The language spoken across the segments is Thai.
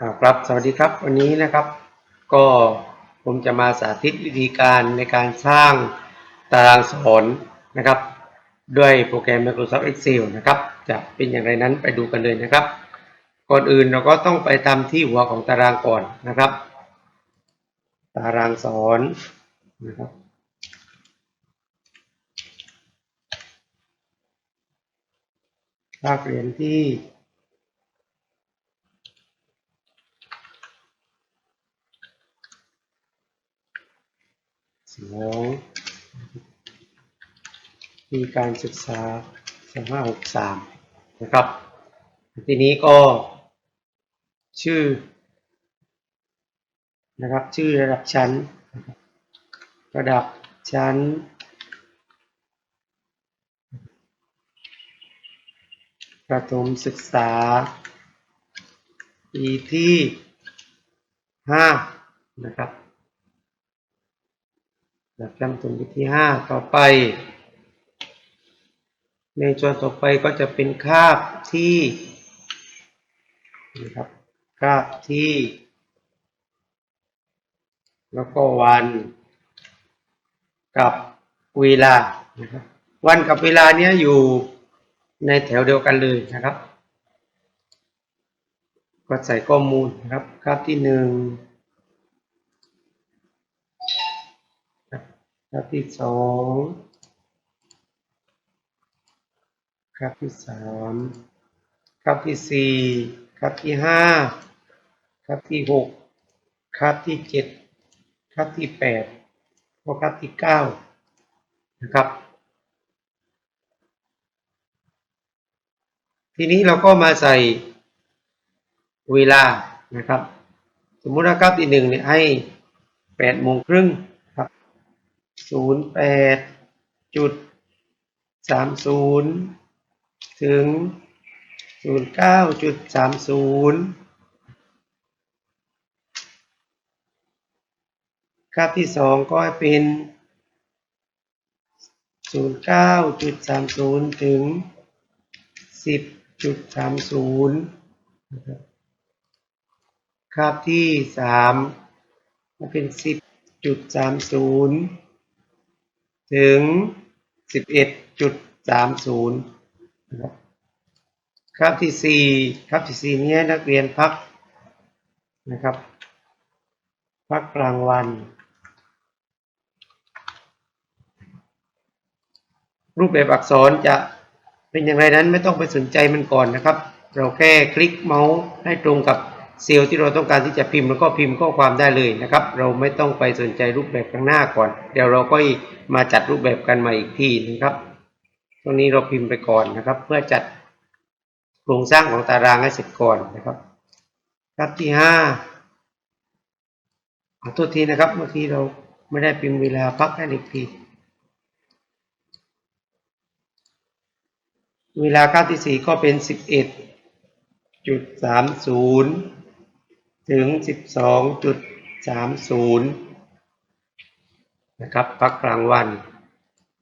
ครับสวัสดีครับวันนี้นะครับก็ผมจะมาสาธิตวิธีการในการสร้างตารางสอนนะครับ ด้วยโปรแกรม Microsoft Excel นะครับ จะเป็นอย่างไรนั้นไปดูกันเลยนะครับ ก่อนอื่นเราก็ต้องไปทำที่หัวของตารางก่อนนะครับ ตารางสอนนะครับภาคเรียนที่ สองมีการศึกษา 2563 นะครับ ทีนี้ก็ชื่อนะครับชื่อระดับชั้นนะครับระดับชั้น ประถมศึกษาปีที่ 5 นะครับ หลักจำตรงที่5ต่อไป ในส่วนต่อไปก็จะเป็นคาบที่นะครับคาบที่ แล้วก็วันกับเวลานะครับวันกับเวลาเนี้ยอยู่ในแถวเดียวกันเลยนะครับ ก็ใส่ข้อมูลนะครับคาบที่หนึ่ง ครับที่สองครับที่สามครับที่สี่ครับที่ห้าครับที่หกครับที่เจ็ดครับที่แปดก็ครับที่เก้านะครับ ทีนี้เราก็มาใส่เวลานะครับ สมมุติว่าครับที่หนึ่งเนี่ยให้แปดโมงครึ่ง ศูนย์แปดจุดสามศูนย์ถึงศูนย์เก้าจุดสามศูนย์คาบที่สองก็เป็นศูนย์เก้าจุดสามศูนย์ถึงสิบจุดสามศูนย์นะครับคาบที่สามก็เป็นสิบจุดสามศูนย์ ถึง 11.30นะครับครับที่ 4ครับที่ 4 นี้นักเรียนพักนะครับ พักกลางวันรูปแบบอักษรจะเป็นอย่างไรนั้นไม่ต้องไปสนใจมันก่อนนะครับ เราแค่คลิกเมาส์ให้ตรงกับ เซลล์ที่เราต้องการที่จะพิมพ์แล้วก็พิมพ์ข้อความได้เลยนะครับ เราไม่ต้องไปสนใจรูปแบบข้างหน้าก่อน เดี๋ยวเราก็มาจัดรูปแบบกันใหม่อีกทีนะครับตรงนี้เราพิมพ์ไปก่อนนะครับ เพื่อจัดโครงสร้างของตารางให้เสร็จก่อนนะครับครับที่ห้าขอโทษทีนะครับ เมื่อกี้เราไม่ได้พิมพ์เวลาพักให้อีกทีเวลาค่าที่สี่ก็เป็นสิบเอ็ดจุดสามศูนย์ ถึง 12.30 นะครับพักกลางวัน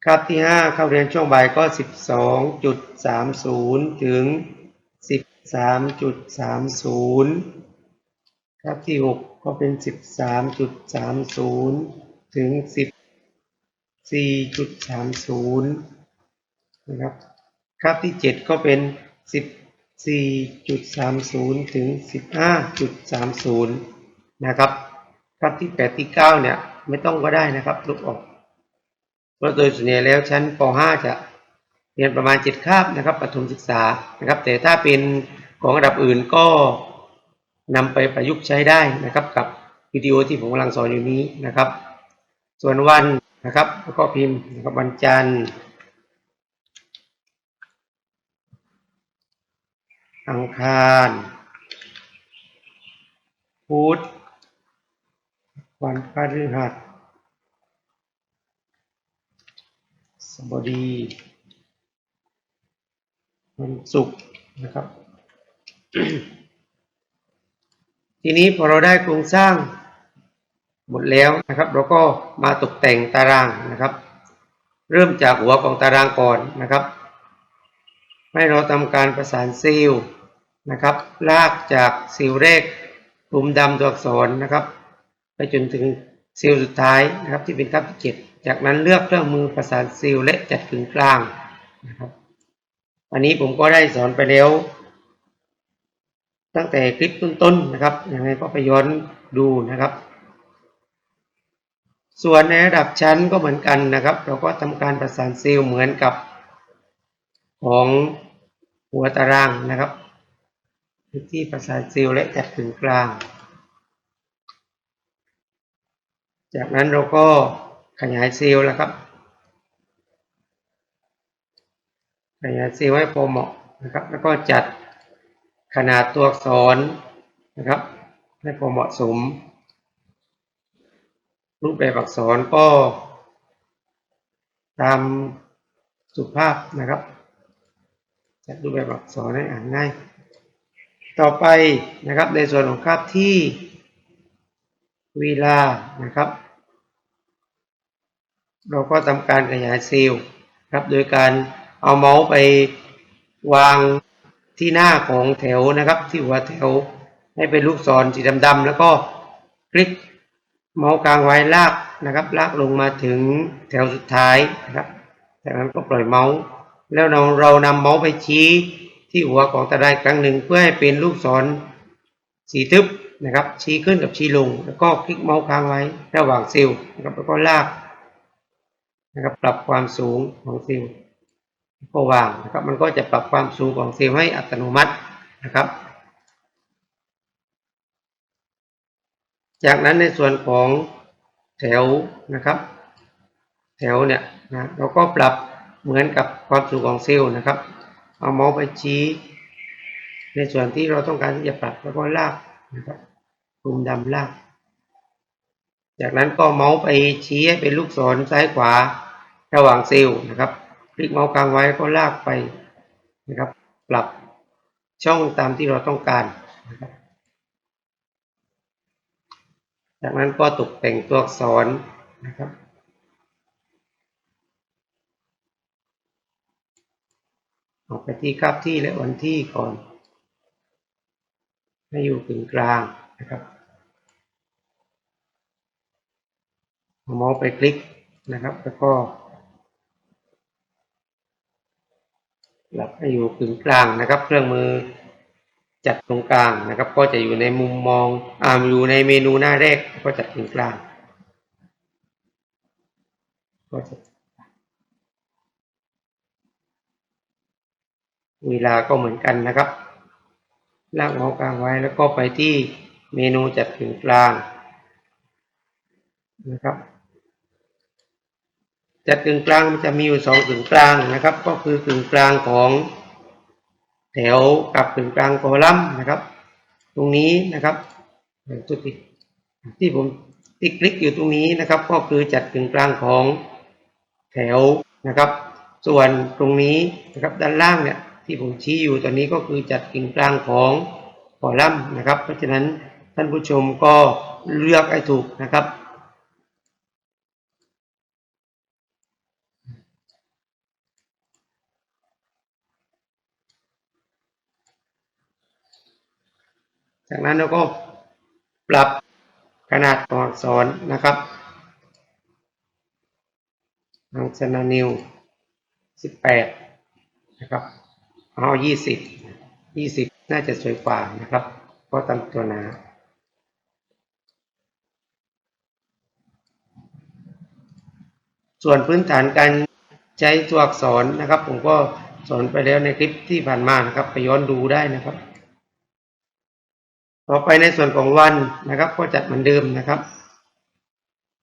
คาบที่ 5 เข้าเรียนช่วงบ่ายก็ 12.30 ถึง 13.30 คาบที่ 6 ก็เป็น 13.30 ถึง 14.30 นะครับ คาบที่ 7 ก็เป็น 4.30 ถึง 15.30 นะครับครับที่ 8 ที่ 9 เนี่ย ไม่ต้องก็ได้นะครับลบออก เพราะโดยส่วนใหญ่แล้วชั้นป .5 จะเรียนประมาณ 7 คาบนะครับประถมศึกษานะครับ แต่ถ้าเป็นของระดับอื่นก็นำไปประยุกต์ใช้ได้นะครับ กับวิดีโอที่ผมกำลังสอนอยู่นี้นะครับ ส่วนวันนะครับแล้วก็พิมพ์นะครับวันจันทร์ อังคาร พุธ วันพฤหัสสบดี วันศุกร์นะครับ ทีนี้พอเราได้โครงสร้างหมดแล้วนะครับ เราก็มาตกแต่งตารางนะครับ เริ่มจากหัวของตารางก่อนนะครับ ให้เราทำการประสานซลล์นะครับ ลากจากซลล์แรกปุ่มดำตัวอักษรนะครับ ไปจนถึงซลล์สุดท้ายนะครับที่เป็นคาบที่เจ็ดจากนั้นเลือกเครื่องมือประสานซีลและจัดกึ่งกลางนะครับอันนี้ผมก็ได้สอนไปแล้ว ตั้งแต่คลิปต้นๆนะครับยังไงก็ไปย้อนดูนะครับ ส่วนในระดับชั้นก็เหมือนกันนะครับ เราก็ทำการประสานซีลเหมือนกับ ของหัวตารางนะครับที่ประสานซีลและจัดกึ่งกลาง จากนั้นเราก็ขยายซีลแล้วครับ ขยายซีลให้พอเหมาะนะครับ แล้วก็จัดขนาดตัวอักษรนะครับ ให้พอเหมาะสม รูปแบบอักษรก็ตามสุภาพนะครับ จัดรูปแบบอักษรให้อ่านง่าย ต่อไปนะครับในส่วนของคาบที่เวลานะครับ เราก็ทำการขยายเซลล์ครับโดยการเอาเมาส์ไปวางที่หน้าของแถวนะครับ ที่หัวแถวให้เป็นลูกศรสีดำๆแล้วก็คลิกเมาส์กลางไว้ลากนะครับ ลากลงมาถึงแถวสุดท้ายนะครับ จากนั้นก็ปล่อยเมาส์ แล้วเราเรานำเมาส์ไปชี้ที่หัวของตะไดครั้งหนึ่งเพื่อให้เป็นลูกศรสีทึบนะครับ ชี้ขึ้นกับชี้ลง แล้วก็คลิกเมาส์ค้างไว้ระหว่างซลล์นะครับแล้วก็ลากนะครับปรับความสูงของซลล์ก็วางนะครับมันก็จะปรับความสูงของซลล์ให้อัตโนมัตินะครับ จากนั้นในส่วนของแถวนะครับ แถวเนี่ยนะเราก็ปรับ เหมือนกับความสูงของเซลล์นะครับ เอาเมาส์ไปชี้ในส่วนที่เราต้องการที่จะปรับแล้วก็ลากนะครับปุ่มดำลาก จากนั้นก็เมาส์ไปชี้ให้เป็นลูกศรซ้ายขวาระหว่างเซลล์นะครับ คลิกเมาส์กลางไว้ก็ลากไปนะครับ ปรับช่องตามที่เราต้องการนะครับจากนั้นก็ตกแต่งตัวอักษรนะครับ ออกไปที่คาบที่และวันที่ก่อน ให้อยู่กึ่งกลางนะครับเอาเมาส์ไปคลิกนะครับ แล้วก็หลับให้อยู่กึ่งกลางนะครับ เครื่องมือจัดตรงกลางนะครับ ก็จะอยู่ในมุมมองอ่าอยู่ในเมนูหน้าแรกก็จัดกึ่งกลางก็จะ เวลาก็เหมือนกันนะครับ ลากเมาส์กลางไว้แล้วก็ไปที่เมนูจัดกึ่งกลางนะครับ จัดกึ่งกลางมันจะมีอยู่สองกึ่งกลางนะครับ ก็คือกึ่งกลางของแถวกับกึ่งกลางคอลัมน์นะครับ ตรงนี้นะครับตัวที่ที่ผมที่คลิกอยู่ตรงนี้นะครับ ก็คือจัดกึ่งกลางของแถวนะครับ ส่วนตรงนี้นะครับด้านล่างเนี่ย ที่ผมชี้อยู่ตอนนี้ก็คือจัดกึ่งกลางของคอลัมน์นะครับ เพราะฉะนั้นท่านผู้ชมก็เลือกให้ถูกนะครับ จากนั้นเราก็ปรับขนาดตัวอักษรนะครับทางชนานิว 18 นะครับ เอา20 20น่าจะสวยกว่านะครับ เพราะตามตัวหนาส่วนพื้นฐานการใช้ตัวอักษรนะครับ ผมก็สอนไปแล้วในคลิปที่ผ่านมานะครับ ไปย้อนดูได้นะครับ ต่อไปในส่วนของวันนะครับ ก็จัดเหมือนเดิมนะครับ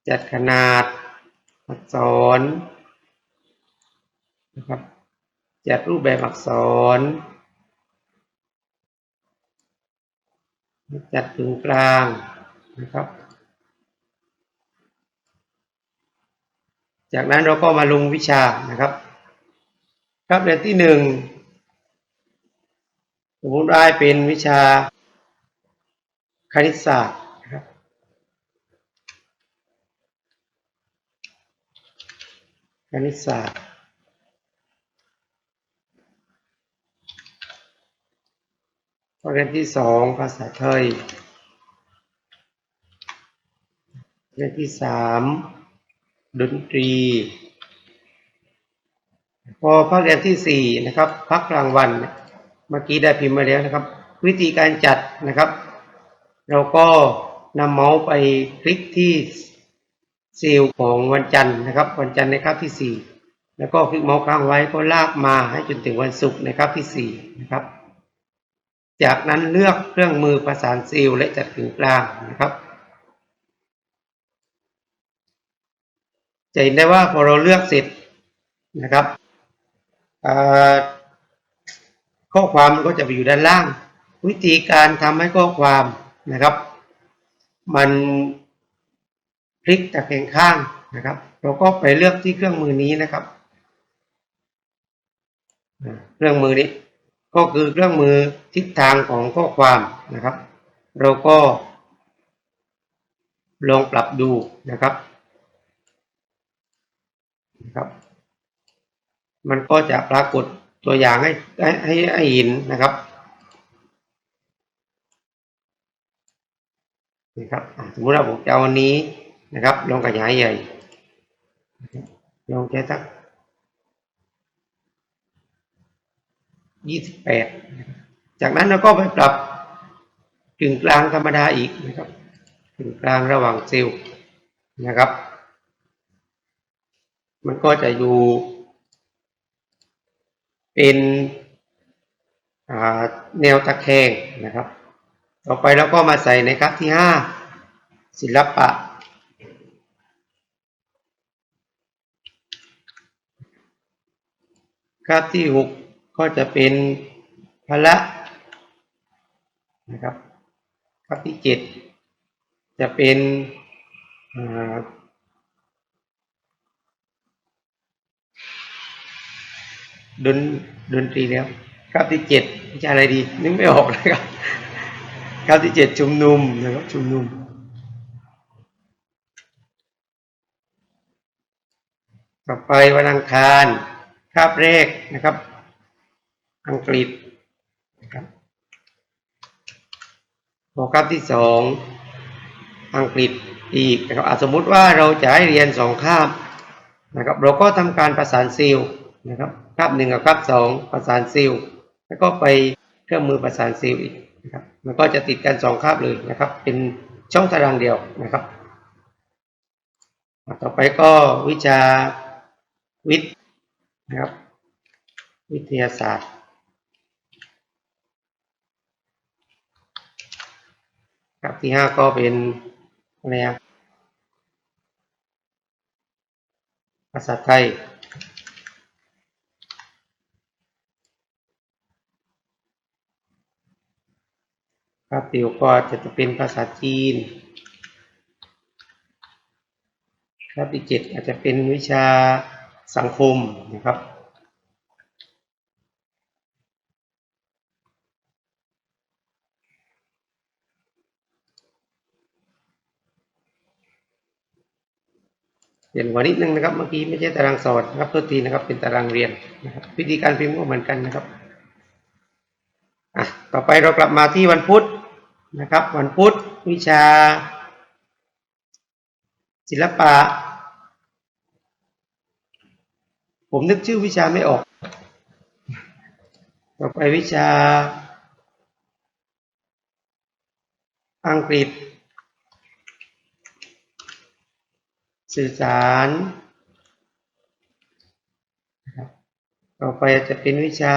จัดขนาดอักษรนะครับ จัดรูปแบบอักษร จัดถึงกลางนะครับ จากนั้นเราก็มาลงวิชานะครับ ครับเรียนที่หนึ่งสมมติได้เป็นวิชาคณิตศาสตร์นะครับคณิตศาสตร์ ข้อเรียนที่สองภาษาไทย เรื่องที่สามดนตรี พอภาคเรียนที่สี่นะครับพักกลางวันเนี่ยเมื่อกี้ได้พิมพ์มาแล้วนะครับ วิธีการจัดนะครับ เราก็นำเมาส์ไปคลิกที่เซลล์ของวันจันทร์นะครับ วันจันทร์ในคาบที่สี่แล้วก็คลิกเมาส์ค้างไว้ก็ลากมาให้จนถึงวันศุกร์ในคาบที่สี่นะครับ จากนั้นเลือกเครื่องมือประสานเซลล์และจัดกึ่งกลางนะครับจะเห็นได้ว่าพอเราเลือกเสร็จนะครับข้อความมันก็จะไปอยู่ด้านล่าง วิธีการทำให้ข้อความนะครับ มันพลิกตะแคงข้างนะครับ เราก็ไปเลือกที่เครื่องมือนี้นะครับ เครื่องมือนี้ ก็คือเครื่องมือทิศทางของข้อความนะครับ เราก็ลองปรับดูนะครับนะครับ มันก็จะปรากฏตัวอย่างให้ให้ให้เห็นนะครับนะครับสมมติว่าผมจะเอาวันนี้นะครับ ลองขยายใหญ่ลองแค่สัก ยี่สิบแปดจากนั้นเราก็ไปปรับกึ่งกลางธรรมดาอีกนะครับกึ่งกลางระหว่างเซลล์นะครับ มันก็จะอยู่ เป็นแนวตะแคงนะครับ ต่อไปเราก็มาใส่ในครับที่ห้าศิลปะครับที่ห ก็จะเป็นพละนะครับครับที่เจ็ดจะเป็นดนดนตรีแล้วครับที่เจ็ดวิชาอะไรดีนึกไม่ออกนะครับครับที่เจ็ดชุมนุมนะครับชุมนุม ต่อไปวันอังคารคาบแรกนะครับ อังกฤษนะครับพอคาบที่สองอังกฤษอีกนะครับสมมุติว่าเราจะให้เรียนสองคาบนะครับเราก็ทำการประสานซีลนะครับคาบหนึ่งกับคาบสองประสานซีลแล้วก็ไปเครื่องมือประสานซีลอีกนะครับมันก็จะติดกันสองคาบเลยนะครับ เป็นช่องตารางเดียวนะครับ ต่อไปก็วิชาวิทย์นะครับวิทยาศาสตร์ ครับที่ห้าก็เป็นอะไรอะภาษาไทยครับติวก็จะเป็นภาษาจีน ครับที่เจ็ดอาจจะเป็นวิชาสังคมนะครับ เปลี่ยนกว่านิดนึงนะครับ เมื่อกี้ไม่ใช่ตารางสอนนะครับโทษทีนะครับ เป็นตารางเรียนนะครับวิธีการพิมพ์ก็เหมือนกันนะครับอะต่อไปเรากลับมาที่วันพุธนะครับ วันพุธวิชา ศิลปะ ผมนึกชื่อวิชาไม่ออก ต่อไปวิชา อังกฤษ สื่อสารนะครับต่อไปจะเป็นวิชา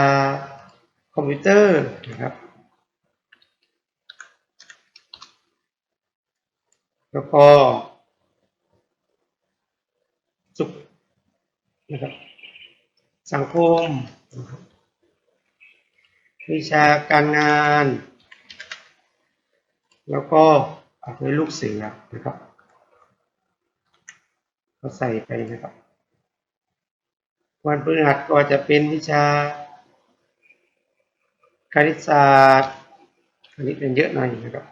คอมพิวเตอร์นะครับแล้วก็สุขนะครับสังคมนะครับวิชาการงาน แล้วก็เอาไว้ลูกเสือนะครับ ก็ใส่ไปนะครับ วันพฤหัสก็จะเป็นวิชาคณิตศาสตร์คณิตเป็นเยอะหน่อยนะครับ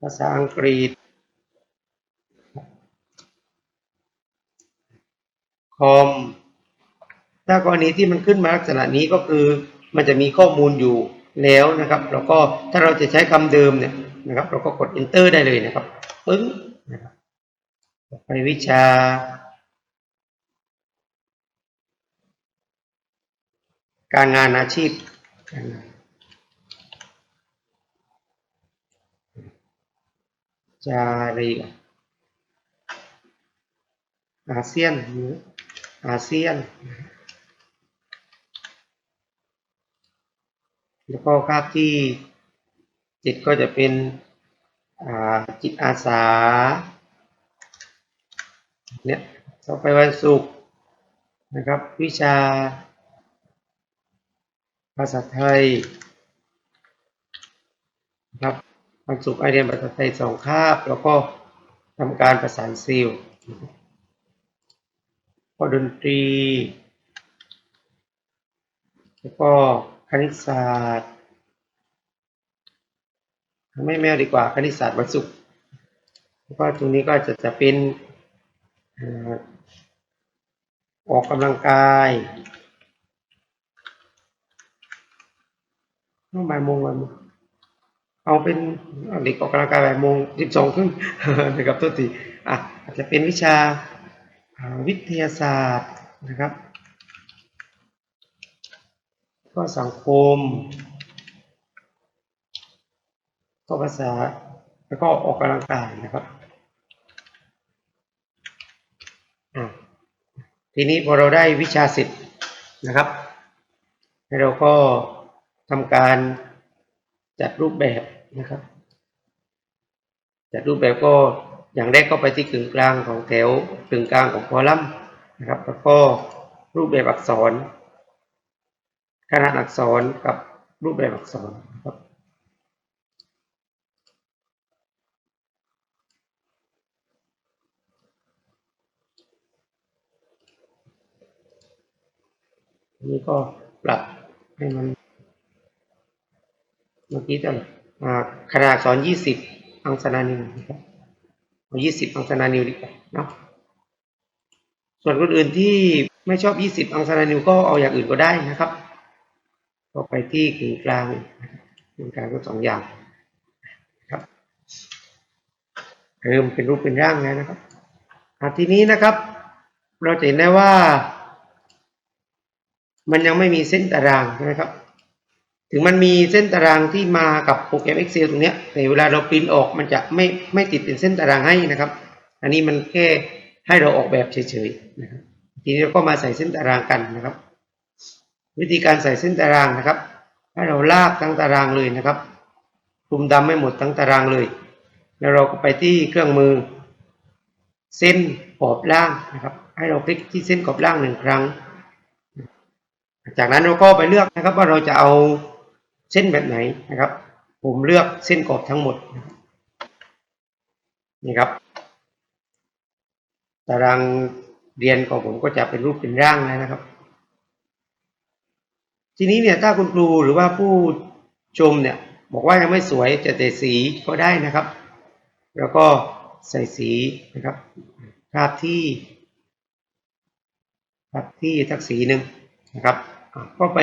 ภาษาอังกฤษ คอม ถ้ากรณีที่มันขึ้นมาลักษณะนี้ก็คือมันจะมีข้อมูลอยู่แล้วนะครับแล้วก็ถ้าเราจะใช้คำเดิมเนี่ยนะครับ เราก็กด enter ได้เลยนะครับปึ้งนะครับ ไปวิชา การงานอาชีพการงานจารีกอาเซียนอาเซียน แล้วก็คาบที่จิตก็จะเป็นจิตอาสา เนี่ยต่อไปวันศุกร์นะครับ วิชา ภาษาไทยนะครับวันศุกร์ไอเรียนภาษาไทยสองคาบ แล้วก็ทำการประสานซิลก็ดนตรี แล้วก็คณิตศาสตร์ไม่แมวดีกว่าคณิตศาสตร์วันศุกร์แล้วก็ตรงนี้ก็จะจะเป็น ออกกำลังกายต้องบ่ายโมงบ่ายโมงเอาเป็นเด็กออกกำลังกายบ่ายโมงสิบสองครึ่งนะครับตัวทีอะอาจจะเป็นวิชาวิทยาศาสตร์นะครับ ก็สังคม ก็ภาษาแล้วก็ออกกำลังกายนะครับอะ ทีนี้พอเราได้วิชาสิบนะครับแล้เราก็ทำการจัดรูปแบบนะครับ จัดรูปแบบก็อย่างแรกก็ไปที่กึ่งกลางของแถวกึ่งกลางของคอลัมน์นะครับ แล้วก็รูปแบบอักษรขนาดอักษรกับรูปแบบอักษรครับ นี้ก็ปรับให้มัน เมื่อกี้เท่าไหร่ขนาดสอักษรยี่สิบอังสนานิวนะครับยี่สิบอังสนานิวดีกว่าเนาะส่วนคนอื่นที่ไม่ชอบยี่สิบอังสนานิวก็เอาอย่างอื่นก็ได้นะครับก็ไปที่กึ่งกลางกึ่งกลางก็สองอย่างครับเริ่มเป็นรูปเป็นร่างแล้วนะครับทีนี้นะครับ เราจะเห็นได้ว่า มันยังไม่มีเส้นตารางนะครับ ถึงมันมีเส้นตารางที่มากับโปรแกรม Excel ตรงนี้แต่เวลาเราปริ้นออกมันจะไม่ไม่ติดเป็นเส้นตารางให้นะครับ อันนี้มันแค่ให้เราออกแบบเฉยๆนะครับทีนี้เราก็มาใส่เส้นตารางกันนะครับ วิธีการใส่เส้นตารางนะครับ ให้เราลากทั้งตารางเลยนะครับคลุมดำไม่หมดทั้งตารางเลย แล้วเราก็ไปที่เครื่องมือ เส้นขอบล่างนะครับ ให้เราคลิกที่เส้นขอบล่างหนึ่งครั้ง จากนั้นเราก็ไปเลือกนะครับว่าเราจะเอาเส้นแบบไหนนะครับ ผมเลือกเส้นขอบทั้งหมดนี่ครับตารางเรียนของผมก็จะเป็นรูปเป็นร่างแล้วนะครับ ทีนี้เนี่ยถ้าคุณครูหรือว่าผู้ชมเนี่ยบอกว่ายังไม่สวยจะแต่สีก็ได้นะครับ แล้วก็ใส่สีนะครับภาพที่ภาพที่ทักสีหนึ่ง นะครับก็ไป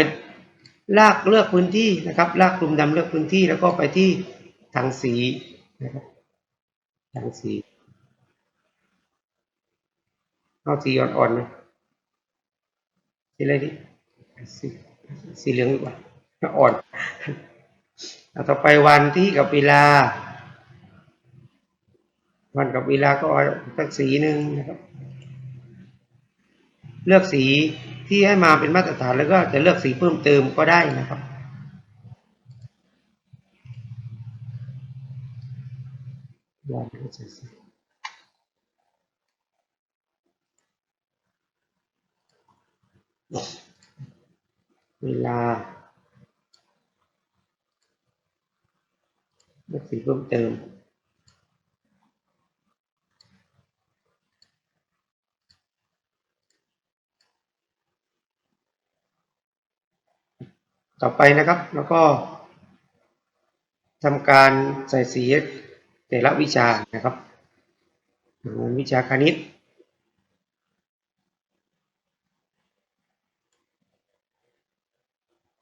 ลากเลือกพื้นที่นะครับลากกลุ่มดำเลือกพื้นที่แล้วก็ไปที่ถังสีนะครับถังสีเอาสีอ่อนๆนะสีอะไรดีสีสีเหลืองดีกว่าอ่อนเอาต่อไปวันที่กับเวลา วันกับเวลาก็เอาสักสีหนึ่งนะครับ เลือกสี ที่ให้มาเป็นมาตรฐานแล้วก็จะเลือกสีเพิ่มเติมก็ได้นะครับ เวลาเลือกสีเพิ่มเติม ต่อไปนะครับแล้วก็ทำการใส่สีแต่ละวิชานะครับวิชาคณิต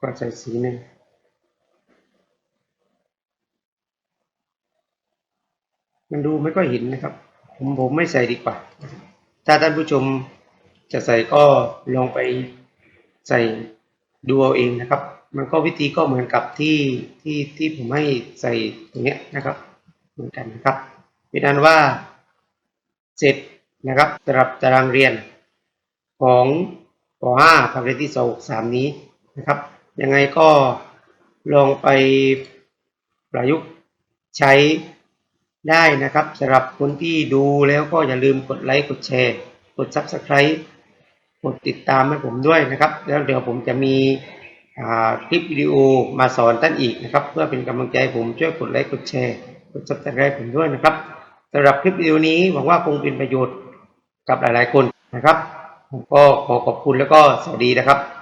ก็ใส่สีหนึ่งมันดูไม่ก็เห็นนะครับ ผมผมไม่ใส่ดีกว่า ถ้าท่านผู้ชมจะใส่ก็ลองไปใส่ดูเอาเองนะครับ มันก็วิธีก็เหมือนกับที่ที่ที่ผมให้ใส่ตรงนี้นะครับ เหมือนกันนะครับเป็นอันว่าเสร็จนะครับสำหรับตารางเรียนของป .5 ภาคเรียนที่2 3นี้นะครับ ยังไงก็ลองไปประยุกต์ใช้ได้นะครับสำหรับคนที่ดูแล้วก็อย่าลืมกดไลค์กดแชร์ กด Subscribe กดติดตามให้ผมด้วยนะครับ แล้วเดี๋ยวผมจะมี คลิปวิดีโอมาสอนท่านอีกนะครับ เพื่อเป็นกำลังใจผมช่วยกดไลค์กดแชร์กด Subscribe ผมด้วยนะครับสำหรับคลิปวิดีโอนี้หวังว่าคงเป็นประโยชน์กับหลายๆคนนะครับผมก็ขอขอบคุณแล้วก็สวัสดีนะครับ